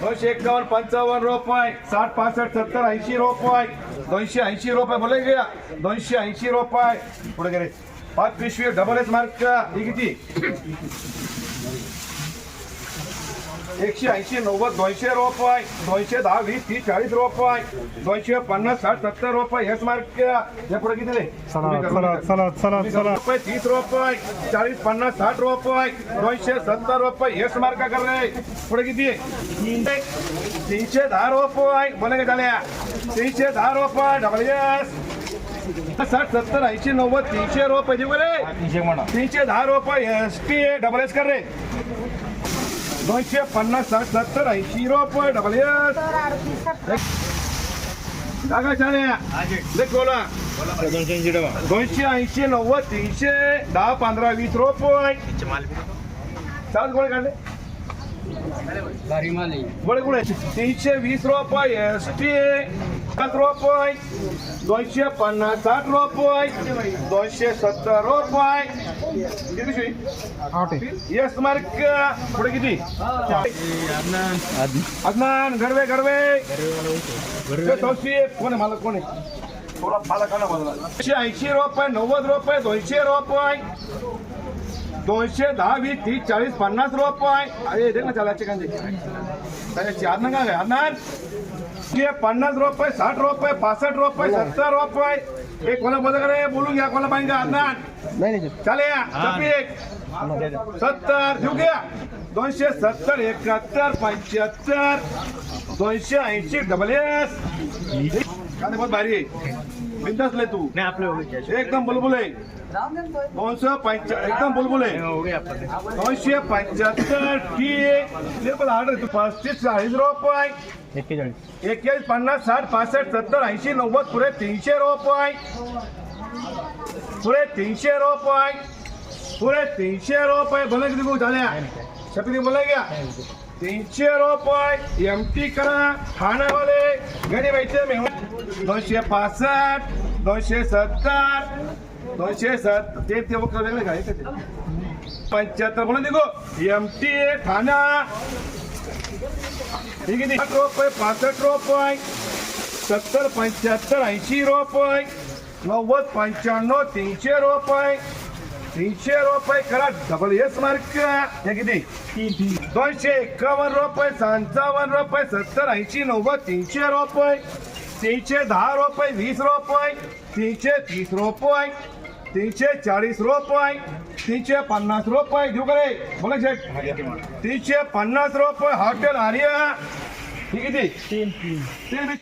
दोनशे एक्कावन्न पंचावन्न रुपये साठ पासष्ट सत्तर ऐंशी रुपये दोनशे ऐंशी रुपये बोले घ्या दोनशे ऐंशी रुपये. पुढे गेले. पाच पिशवी डबल एस मार्क ही किती? एकशे ऐंशी नव्वद दोनशे रुपये दोनशे दहा वीस तीस चाळीस रुपये दोनशे पन्नास साठ सत्तर रुपये एस मार्क हे पुढे किती रुपये तीस रुपये चाळीस पन्नास साठ रुपये दोनशे सत्तर रुपये हेच मार्का कर रे. पुढे किती आहे? तीनशे दहा रुपये. बोले का झाल्या? तीनशे दहा रुपये डबल एस साठ सत्तर ऐंशी नव्वद तीनशे रुपये देऊ का रे? तीनशे दहा रुपये एस टी डबल एस कर रे. दोनशे पन्नास साठ सत्तर ऐंशी रुपये डबल लेख बोला. दोनशे ऐंशी नव्वद तीनशे दहा पंधरा वीस रुपये. चाल गोळे काढले. गोळे गोळे तीनशे वीस रुपये एस टी पाच रुपये दोनशे पन्नास साठ रुपये दोनशे सत्तर रुपये. किती पिशवी? येस मार्क पुढे किती? अदनान गरवे गरवे तोशी कोण आहे मला कोण आहे? थोडा मला का ऐंशी रुपये नव्वद रुपये दोनशे रुपये. दोनशे दहा वीस तीस चाळीस पन्नास रुपये. अरे देख ना चालायचे कांदे त्याचे. अन्न काय आहे? अन्न ते पन्नास रुपये साठ रुपये पासष्ट रुपये सत्तर रुपये. हे कोणा बोलत बोलून घ्या कोणा पाहिजे अन्न चाले सत्तर. देऊ घ्या. दोनशे सत्तर एकाहत्तर पंच्याहत्तर दोनशे ऐंशी डबल एस भारी आहे बिंदासले तू. एकदम बुलबुल. आहे दोनशे पंच्या एकदम बुलबुल. आहे दोनशे पंच्याहत्तर ऑर्डर पस्तीस चाळीस रुपये. एक्केचाळीस. पन्नास साठ पासष्ट सत्तर ऐंशी नव्वद पुढे तीनशे रुपये. पुढे तीनशे रुपये. पुढे तीनशे रुपये. बोला किती झाल्या शपथी बोला घ्या तीनशे रुपये. एम टी करा. खानावाले घरी व्हायचे मेहमान दोनशे पासष्ट दोनशे सत्तर दोनशे सत्तर ते ते वक्र वेगळे काय पंच्याहत्तर म्हणून दिगो एम टी ठाणा. ठीक आहे साठ रुपये पासष्ट रुपये. सत्तर पंच्याहत्तर ऐंशी रुपये. नव्वद पंच्याण्णव तीनशे रुपये. तीनशे रुपये करा. डबल एस मार्क हे किती? दोनशे एकावन्न रुपये पंचावन्न रुपये सत्तर ऐंशी नव्वद तीनशे रुपये तीनशे दहा रुपये वीस रुपये तीनशे तीस रुपये तीनशे चाळीस रुपये तीनशे पन्नास रुपये. घेऊ करे बोला शेठ. तीनशे पन्नास रुपये हॉटेल आर्या. ही किती? तीन.